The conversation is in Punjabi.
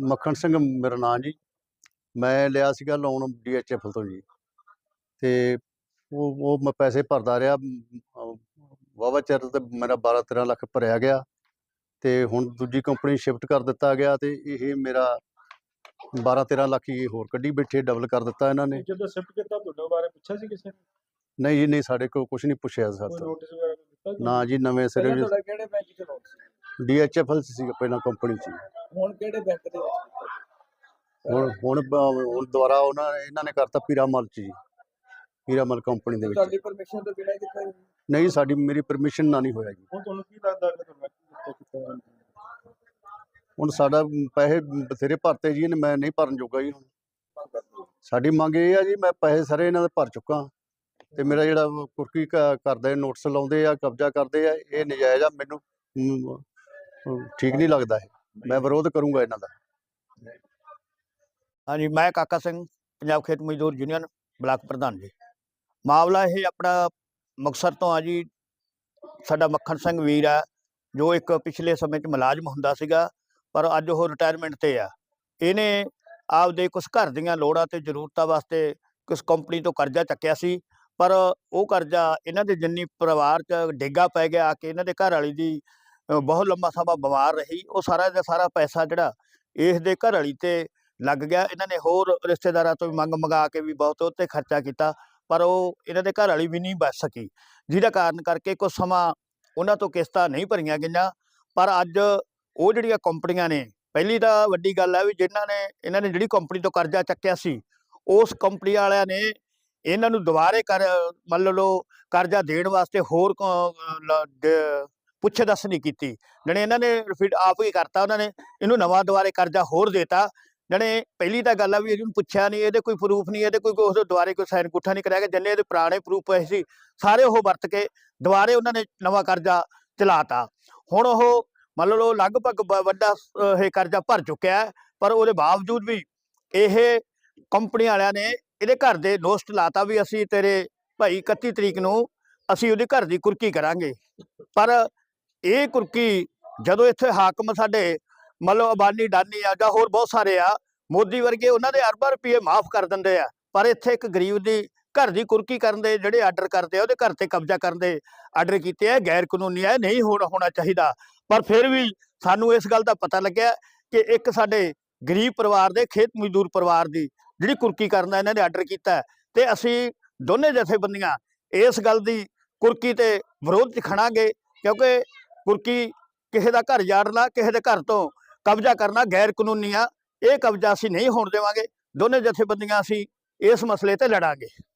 ਮੱਖਣ ਸਿੰਘ ਮੇਰਾ ਨਾਂ ਜੀ। ਮੈਂ ਲਿਆ ਸੀਗਾ ਲੋਨ ਡੀਐਚਐਫ ਤੋਂ ਜੀ। ਤੇ ਉਹ ਉਹ ਮੈਂ ਪੈਸੇ ਭਰਦਾ ਰਿਹਾ। ਵਾਵਾ ਚਿਰ ਤੇ ਮੇਰਾ 12 13 ਲੱਖ ਭਰਿਆ ਗਿਆ। ਤੇ ਹੁਣ ਦੂਜੀ ਕੰਪਨੀ ਸ਼ਿਫਟ ਕਰ ਦਿੱਤਾ ਗਿਆ ਤੇ ਇਹ ਮੇਰਾ 12 13 ਲੱਖ ਹੀ ਹੋਰ ਕੱਢੀ ਬੈਠੇ ਡਬਲ ਕਰ ਦਿੱਤਾ ਇਹਨਾਂ ਨੇ। ਜਦੋਂ ਸ਼ਿਫਟ ਕੀਤਾ ਤੁਹਾਡੇ ਬਾਰੇ ਪੁੱਛਿਆ ਸੀ ਕਿਸੇ ਨੇ? ਨਹੀਂ ਜੀ ਨਹੀਂ ਸਾਡੇ ਕੋਲ ਕੁਝ ਨਹੀਂ ਪੁੱਛਿਆ ਕੋਈ ਸਰ ਨੋਟਿਸ ਵਗੈਰਾ ਦਿੱਤਾ ਜੀ? ਨਾ ਜੀ? ਨਵੇਂ ਸਿਰੇ ਤੁਹਾਡਾ ਕਿਹੜੇ ਬੈਂਕ 'ਚ ਲੋਨ ਸੀ? ਡੀਐਚਐਫ ਸੀ ਪਹਿਲਾਂ ਕੰਪਨੀ ਸੀ। ਹੁਣ ਕਿਹੜੇ ਬੈਂਕ ਦੇ ਹੁਣ ਹੁਣ ਹੁਣ ਦੁਬਾਰਾ ਉਹਨਾਂ ਨੇ ਇਹਨਾਂ ਨੇ ਕਰਤਾ ਪੀਰਾਮਲ ਚ ਜੀ। ਪੀਰਾਮਲ ਕੰਪਨੀ ਦੇ ਵਿੱਚ। ਤੁਹਾਡੀ ਪਰਮਿਸ਼ਨ ਤੋਂ ਬਿਨਾਂ ਜੀ? ਨਹੀਂ ਸਾਡੀ ਮੇਰੀ ਪਰਮਿਸ਼ਨ ਨਾਲ ਨਹੀਂ ਹੋਇਆ ਜੀ। ਹੁਣ ਤੁਹਾਨੂੰ ਕੀ ਲੱਗਦਾ ਕਿ ਕੀਤਾ ਹੁਣ ਸਾਡਾ ਪੈਸੇ ਬਥੇਰੇ ਭਰਤੇ ਜੀ ਨੇ ਮੈਂ ਨਹੀਂ ਭਰਨ ਜੋਗਾ ਜੀ ਹੁਣ। ਸਾਡੀ ਮੰਗ ਇਹ ਆ ਜੀ ਮੈਂ ਪੈਸੇ ਸਾਰੇ ਇਹਨਾਂ ਦੇ ਭਰ ਚੁੱਕਾ। ਤੇ ਮੇਰਾ ਜਿਹੜਾ ਕੁਰਕੀ ਕਰਦੇ ਨੋਟਿਸ ਲਾਉਂਦੇ ਆ ਕਬਜ਼ਾ ਕਰਦੇ ਆ ਇਹ ਨਜਾਇਜ਼ ਆ ਮੈਨੂੰ ਠੀਕ ਨਹੀਂ ਲੱਗਦਾ ਇਹ। ਮੈਂ ਵਿਰੋਧ ਕਰੂੰਗਾ ਇਹਨਾਂ ਦਾ। ਹਾਂਜੀ, ਮੈਂ ਕਾਕਾ ਸਿੰਘ, ਪੰਜਾਬ ਖੇਤ ਮਜ਼ਦੂਰ ਯੂਨੀਅਨ, ਬਲਾਕ ਪ੍ਰਧਾਨ ਜੀ। ਮਾਮਲਾ ਇਹ ਆਪਣਾ ਮੁਕਤਸਰ ਤੋਂ ਆ ਜੀ। ਸਾਡਾ ਮੱਖਣ ਸਿੰਘ ਵੀਰ ਆ, ਜੋ ਇੱਕ ਪਿਛਲੇ ਸਮੇਂ 'ਚ ਮੁਲਾਜ਼ਮ ਹੁੰਦਾ ਸੀਗਾ, ਪਰ ਅੱਜ ਉਹ ਰਿਟਾਇਰਮੈਂਟ ਤੇ ਆ। ਇਹਨੇ ਆਪਦੇ ਕੁਝ ਘਰ ਦੀਆਂ ਲੋੜਾਂ ਤੇ ਜ਼ਰੂਰਤਾਂ ਵਾਸਤੇ ਕੁਝ ਕੰਪਨੀ ਤੋਂ ਕਰਜ਼ਾ ਚੱਕਿਆ ਸੀ, ਪਰ ਉਹ ਕਰਜ਼ਾ ਇਹਨਾਂ ਦੇ ਜਿੰਨੀ ਪਰਿਵਾਰ 'ਚ ਡੇਗਾ ਪੈ ਗਿਆ ਆ ਇਹਨਾਂ ਦੇ ਘਰ ਵਾਲੀ ਦੀ ਬਹੁਤ ਲੰਮਾ ਸਮਾਂ ਬਿਮਾਰ ਰਹੀ, ਉਹ ਸਾਰਾ ਦਾ ਸਾਰਾ ਪੈਸਾ ਜਿਹੜਾ ਇਸ ਦੇ ਘਰ ਵਾਲੀ ਤੇ ਲੱਗ ਗਿਆ। ਇਹਨਾਂ ਨੇ ਹੋਰ ਰਿਸ਼ਤੇਦਾਰਾਂ ਤੋਂ ਵੀ ਮੰਗ ਮੰਗਾ ਕੇ ਵੀ ਬਹੁਤ ਉਹ 'ਤੇ ਖਰਚਾ ਕੀਤਾ, ਪਰ ਉਹ ਇਹਨਾਂ ਦੇ ਘਰ ਵਾਲੀ ਵੀ ਨਹੀਂ ਬਚ ਸਕੀ। ਜਿਹਦਾ ਕਾਰਨ ਕਰਕੇ ਕੁਝ ਸਮਾਂ ਉਹਨਾਂ ਤੋਂ ਕਿਸ਼ਤਾਂ ਨਹੀਂ ਭਰੀਆਂ ਗਈਆਂ, ਪਰ ਅੱਜ ਉਹ ਜਿਹੜੀਆਂ ਕੰਪਨੀਆਂ ਨੇ, ਪਹਿਲੀ ਤਾਂ ਵੱਡੀ ਗੱਲ ਹੈ ਵੀ ਜਿਨ੍ਹਾਂ ਨੇ, ਇਹਨਾਂ ਨੇ ਜਿਹੜੀ ਕੰਪਨੀ ਤੋਂ ਕਰਜ਼ਾ ਚੱਕਿਆ ਸੀ, ਉਸ ਕੰਪਨੀ ਵਾਲਿਆਂ ਨੇ ਇਹਨਾਂ ਨੂੰ ਦੁਬਾਰੇ ਕਰ, ਮੰਨ ਲਓ ਕਰਜ਼ਾ ਦੇਣ ਵਾਸਤੇ ਹੋਰ ਪੁੱਛੇ ਦੱਸ ਨਹੀਂ ਕੀਤੀ। ਜਣੇ ਇਹਨਾਂ ਨੇ ਰਿਫੀਡ ਆਪ ਹੀ ਕਰਤਾ, ਉਹਨਾਂ ਨੇ ਇਹਨੂੰ ਨਵਾਂ ਦੁਬਾਰੇ ਕਰਜ਼ਾ ਹੋਰ ਦੇਤਾ। ਜਣੇ ਪਹਿਲੀ ਤਾਂ ਗੱਲ ਆ ਵੀ ਇਹਨੂੰ ਪੁੱਛਿਆ ਨਹੀਂ, ਇਹਦੇ ਕੋਈ ਪ੍ਰੂਫ ਨਹੀਂ, ਇਹਦੇ ਕੋਈ ਉਹਦੇ ਦੁਆਰੇ ਕੋਈ ਸਾਈਨ ਗੁੱਠਾ ਨਹੀਂ ਕਰਿਆ ਗਿਆ, ਜਿੰਨੇ ਇਹਦੇ ਪੁਰਾਣੇ ਪ੍ਰੂਫ ਪਏ ਸੀ, ਸਾਰੇ ਉਹ ਵਰਤ ਕੇ ਦੁਬਾਰੇ ਉਹਨਾਂ ਨੇ ਨਵਾਂ ਕਰਜ਼ਾ ਚਲਾਤਾ ਹੁਣ ਉਹ ਮੰਨ ਲਓ ਲਗਭਗ ਵੱਡਾ ਇਹ ਕਰਜ਼ਾ ਭਰ ਚੁੱਕਿਆ ਪਰ ਉਹਦੇ ਬਾਵਜੂਦ ਵੀ ਇਹ ਕੰਪਨੀ ਵਾਲਿਆਂ ਨੇ ਇਹਦੇ ਘਰ ਦੇ ਦੋਸਤ ਲਾਤਾ ਵੀ ਅਸੀਂ ਤੇਰੇ ਭਾਈ 31 ਤਰੀਕ ਨੂੰ ਅਸੀਂ ਉਹਦੇ ਘਰ ਦੀ ਕੁਰਕੀ ਕਰਾਂਗੇ। ਪਰ ਇਹ ਕੁਰਕੀ ਜਦੋਂ ਇੱਥੇ ਹਾਕਮ ਸਾਡੇ ਮਤਲਬ ਅਬਾਨੀ, ਡਾਨੀ ਆ ਜਾਂ ਹੋਰ ਬਹੁਤ ਸਾਰੇ ਆ, ਮੋਦੀ ਵਰਗੇ ਉਹਨਾਂ ਦੇ ਅਰਬਾਂ ਰੁਪਏ ਮਾਫ ਕਰ ਦਿੰਦੇ ਆ। ਪਰ ਇੱਥੇ ਇੱਕ ਗਰੀਬ ਦੀ ਘਰ ਦੀ ਕੁਰਕੀ ਕਰਨ ਦੇ ਜਿਹੜੇ ਆਰਡਰ ਕਰਦੇ ਆ, ਉਹਦੇ ਘਰ ਤੇ ਕਬਜ਼ਾ ਕਰਨ ਦੇ ਆਰਡਰ ਕੀਤੇ ਆ, ਗੈਰ ਕਾਨੂੰਨੀ ਆ, ਇਹ ਨਹੀਂ ਹੋਣਾ ਹੋਣਾ ਚਾਹੀਦਾ। ਪਰ ਫਿਰ ਵੀ ਸਾਨੂੰ ਇਸ ਗੱਲ ਦਾ ਪਤਾ ਲੱਗਿਆ ਕਿ ਇੱਕ ਸਾਡੇ ਗਰੀਬ ਪਰਿਵਾਰ ਦੇ, ਖੇਤ ਮਜ਼ਦੂਰ ਪਰਿਵਾਰ ਦੀ ਜਿਹੜੀ ਕੁਰਕੀ ਕਰਨ ਦਾ ਇਹਨਾਂ ਨੇ ਆਰਡਰ ਕੀਤਾ ਤੇ ਅਸੀਂ ਦੋਨੇ ਜਥੇਬੰਦੀਆਂ ਇਸ ਗੱਲ ਦੀ ਕੁਰਕੀ ਤੇ ਵਿਰੋਧ ਚ ਖੜਾਂਗੇ ਕਿਉਂਕਿ ਕੁਰਕੀ ਕਿਸੇ ਦਾ ਘਰ ਜਾੜਨਾ ਕਿਸੇ ਦੇ ਘਰ ਤੋਂ ਕਬਜ਼ਾ ਕਰਨਾ ਗੈਰ ਕਾਨੂੰਨੀ ਆ। ਇਹ ਕਬਜ਼ਾ ਅਸੀਂ ਨਹੀਂ ਹੋਣ ਦੇਵਾਂਗੇ। ਦੋਨੇ ਜਥੇਬੰਦੀਆਂ ਅਸੀਂ ਇਸ ਮਸਲੇ ਤੇ ਲੜਾਂਗੇ।